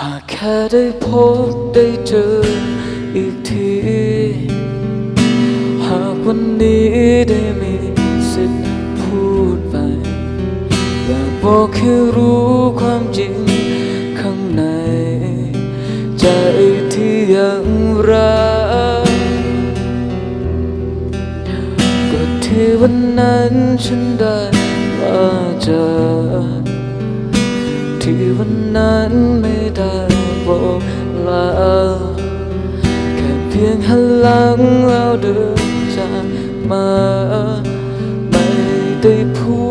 หากแค่ได้พบได้เจออีกที หากวันนี้ได้มีสิทธิ์พูดไป อยากบอกให้รู้ความจริงข้างใน ใจที่ยังรักก็ที่วันนั้นฉันได้มาเจอ ที่วันนั้นไม่ได้บอกลาแค่เพียงหันหลังแล้วเดินจากมา ไม่ได้พูด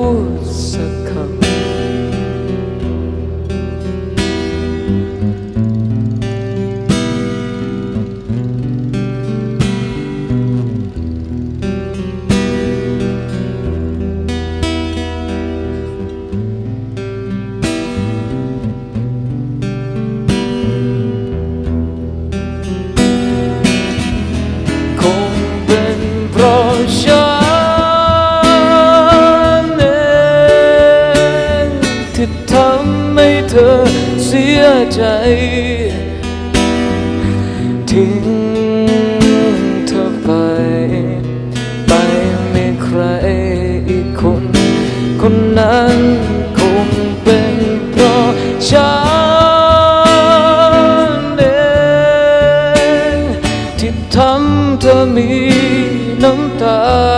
สียใจ ทิ้งเธอไป ไปไม่ใครอีกคน คนนั้นคงเป็นเพราะฉันเองที่ทำเธอมีน้ำตา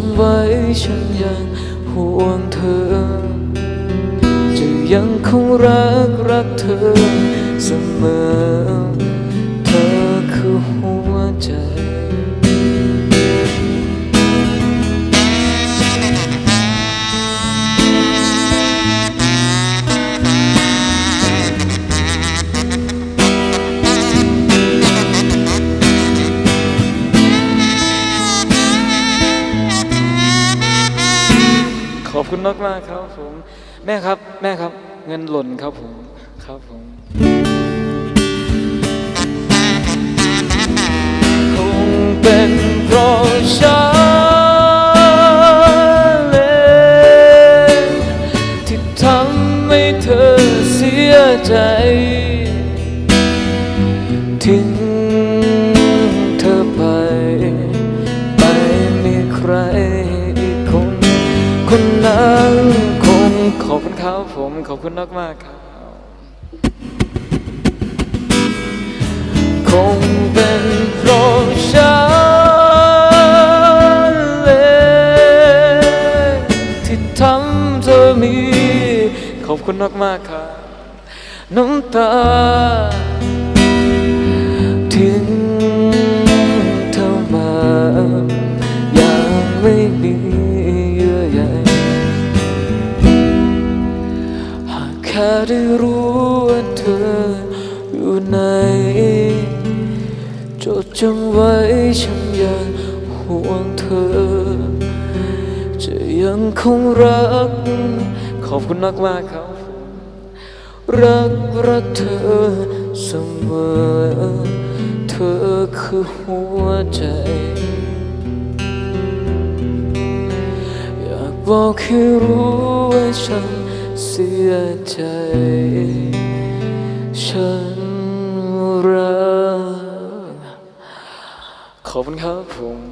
ำไว้ฉันยังห่วงเธอ จะยังคงรักรักเธอเสมอ เธอคือหัวใจ คุณมากมากครับผม แม่ครับ แม่ครับ เงินหล่นครับผม ครับผมคงเป็นเพราะฉันเองที่ทำให้เธอเสียใจทิ้ง อบคุณครับผมขอบคุณมากมากครับ คงเป็นเพราะฉันเลยที่ทำเธอมี ขอบคุณมากมากครับ น้ำตา ได้รู้ว่าเธออยู่ไหนจดจำไว้ฉันยังห่วงเธอ จะยังคงรัก ขอบคุณมากมากครับ รักรักเธอเสมอ เธอคือหัวใจ อยากบอกให้รู้ว่าฉัน เสียใจ ฉันรักขอบคุณครับผม